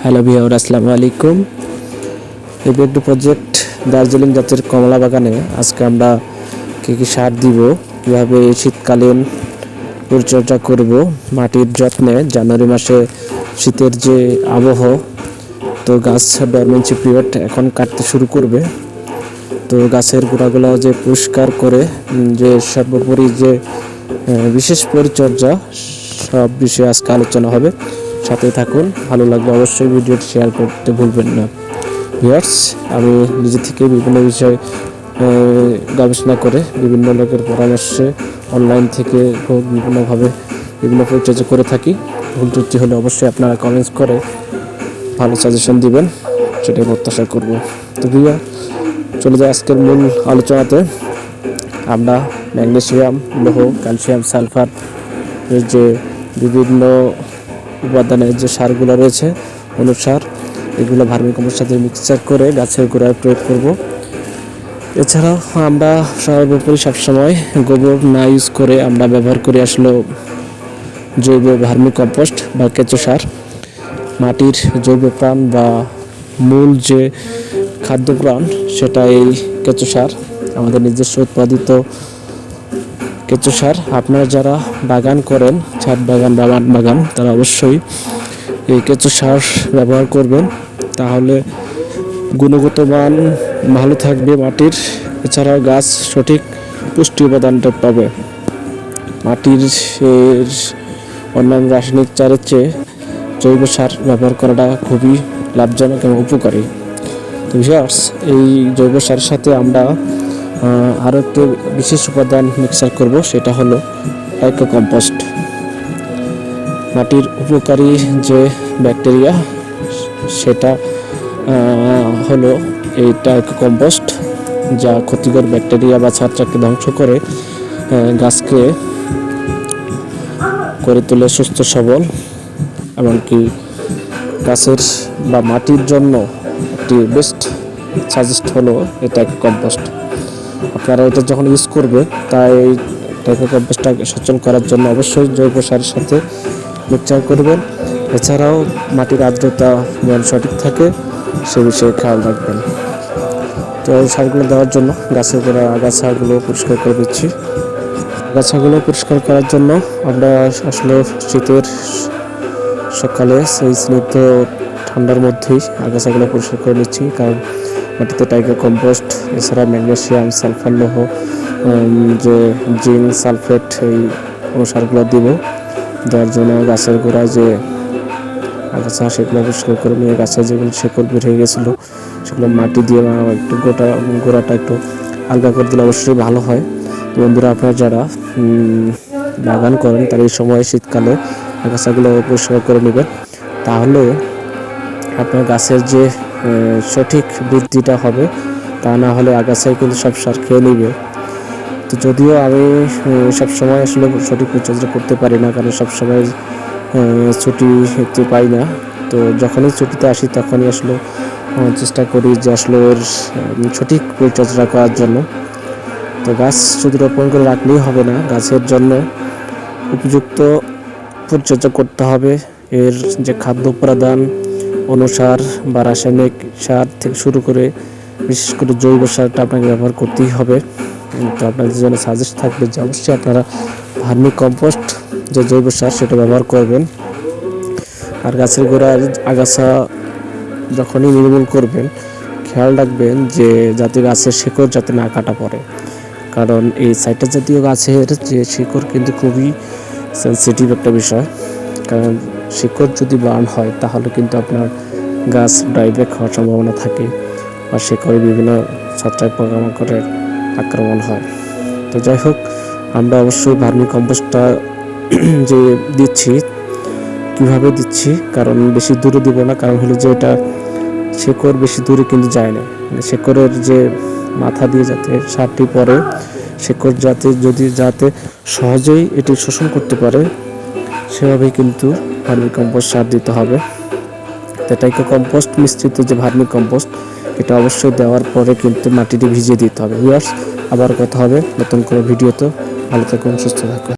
Hello viewer আসসালামু আলাইকুম একটু প্রজেক্ট দার্জিলিং জাতের কমলা বাগানে আজকে আমরা কী কী সার দিব, কীভাবে শীতকালীন পরিচর্যা করব, মাটির যত্নে জানুয়ারি মাসে শীতের যে আবহ তো গাছ ডরমেন্সি পিরিয়ড এখন কাটতে শুরু করবে। তো গাছের গোড়াগুলো যে পরিষ্কার করে যে সর্বোপরি যে বিশেষ পরিচর্যা, সব বিষয়ে আজকে আলোচনা হবে। সাথে থাকুন। ভালো লাগলে অবশ্যই ভিডিওটি শেয়ার করতে ভুলবেন না। ভিউয়ার্স আমি নিজে থেকে বিভিন্ন বিষয়ে গবেষণা করে বিভিন্ন লোকের পরামর্শে অনলাইন থেকে বিভিন্নভাবে বিভিন্ন পরিচর্যা করে থাকি। ভুল ত্রুটি হলে অবশ্যই আপনারা কমেন্টস করে ভালো সাজেশন দিবেন, সেটাই প্রত্যাশা করব। তো ভিউয়ার চলে যায় আজকের মূল আলোচনাতে। আমরা ম্যাগনেসিয়াম লৌহ ক্যালসিয়াম সালফার যে বিভিন্ন উপাদানের যে সারগুলো রয়েছে অনুসার এগুলো ভার্মিকম্পোস্টের সাথে মিক্সচার করে গাছের গোড়ায় প্রয়োগ করব। এছাড়াও আমরা সর্বোপরি সবসময় গোবর না ইউজ করে আমরা ব্যবহার করি আসলে জৈব ভার্মিকম্পোস্ট বা কেঁচো সার। মাটির জৈব প্রাণ বা মূল যে খাদ্য প্রাণ, সেটা এই কেঁচো সার আমাদের নিজস্ব উৎপাদিত কেঁচো সার আপনারা যারা বাগান করেন, ছাদ বাগান বা মাঠ বাগান, তারা অবশ্যই এই কেঁচো সার ব্যবহার করবেন। তাহলে গুণগত মান ভালো থাকবে মাটির। এছাড়াও গাছ সঠিক পুষ্টি উপাদানটা পাবে। মাটির অন্যান্য রাসায়নিক চারের চেয়ে জৈব সার ব্যবহার করাটা খুবই লাভজনক এবং উপকারী। তো এই জৈব সারের সাথে আমরা আরও একটু বিশেষ উপাদান মিক্সার করব, সেটা হলো টাইকো কম্পোস্ট মাটির উপকারী যে ব্যাকটেরিয়া সেটা হলো এই টাইকো কম্পোস্ট যা ক্ষতিকর ব্যাকটেরিয়া বা ছত্রাককে ধ্বংস করে গাছকে করে তোলে সুস্থ সবল, এমনকি গাছের বা মাটির জন্য একটি বেস্ট সাজেস্ট হলো এটা কম্পোস্ট আপনারা এটা যখন ইউজ করবে, তাই টাইকো কম্পোস্টটাকে সচল করার জন্য অবশ্যই জৈব সারের সাথে মিক্সচার করবেন। এছাড়াও মাটির আর্দ্রতা যেন সঠিক থাকে, সে বিষয়ে খেয়াল রাখবেন। তো এই সারগুলো দেওয়ার জন্য গাছের গোড়া আগাছাগুলো পরিষ্কার করে দিচ্ছি। আগাছাগুলো পরিষ্কার করার জন্য আমরা আসলে শীতের সকালে সেই স্নিগ্ধ ঠান্ডার মধ্যেই আগাছাগুলো পরিষ্কার করে নিচ্ছি, কারণ মাটিতে টাইগার কম্পোস্ট এছাড়া ম্যাগনেসিয়াম সালফার লৌহ যে জিঙ্ক সালফেট এই অনুসারগুলো দিব। দেওয়ার জন্য গাছের গোড়ায় যে আগাছা, সেগুলো পরিষ্কার করে নিয়ে গাছের যেগুলো শেকড় বের হয়ে গেছিল, সেগুলো মাটি দিয়ে একটু গোটা, গোড়াটা একটু আলগা করে দিলে অবশ্যই ভালো হয়। তো বন্ধুরা, আপনারা যারা বাগান করেন, তারা এই সময় শীতকালে আগাছাগুলো পরিষ্কার করে নেবেন। তাহলে আপনার গাছের যে সঠিক বৃদ্ধিটা হবে, তা না হলে আগাছায় কিন্তু সব সার খেয়ে নেবে। তো যদিও আমি সব সময় আসলে সঠিক পরিচর্যা করতে পারি না, কারণ সব সময় ছুটি একটু পাই না। তো যখনই ছুটিতে আসি তখনই আসলে চেষ্টা করি যে আসলে ওর সঠিক পরিচর্যা করার জন্য। তো গাছ শুধু রোপণ করে রাখলেই হবে না, গাছের জন্য উপযুক্ত পরিচর্যা করতে হবে। এর যে খাদ্য উপাদান অনুসার বা রাসায়নিক সার থেকে শুরু করে বিশেষ করে জৈব সারটা আপনাকে ব্যবহার করতেই হবে। তো আপনাদের জন্য সাজেস্ট থাকবে যে অবশ্যই আপনারা ভার্মি কম্পোস্ট যে জৈব সার সেটা ব্যবহার করবেন। আর গাছের গোড়ার আগাছা যখনই নির্মূল করবেন, খেয়াল রাখবেন যে যাতে গাছের শিকড় যাতে না কাটা পড়ে। কারণ এই সাইটাস জাতীয় গাছের যে শিকড় কিন্তু খুবই সেন্সিটিভ একটা বিষয়। কারণ শিকড় যদি বার্ন হয়, তাহলে কিন্তু আপনার গাছ ড্রাইব্যাক হওয়ার সম্ভাবনা থাকে বা শিকড়ে বিভিন্ন ছত্রাক পোকামাকড়ের আক্রমণ হয়। তো যাই হোক, আমরা অবশ্যই ভার্মি কম্পোস্টটা যে দিচ্ছি, কীভাবে দিচ্ছি, কারণ বেশি দূরে দিব না, কারণ হলো যে এটা শেকড় বেশি দূরে কিন্তু যায় না। মানে শেকড়ের যে মাথা দিয়ে যাতে সারটি পরে শেকড় যাতে, যদি যাতে সহজেই এটি শোষণ করতে পারে সেভাবেই কিন্তু ভার্মি কম্পোস্ট সার দিতে হবে। তো টাইকো কম্পোস্ট মিশ্রিত যে ভার্মি কম্পোস্ট, এটা অবশ্যই দেওয়ার পরে কিন্তু মাটিটি ভিজিয়ে দিতে হবে। ভিউয়ার্স আবার কথা হবে নতুন কোনো ভিডিওতে। ভালো থাকুন, সুস্থ থাকুন।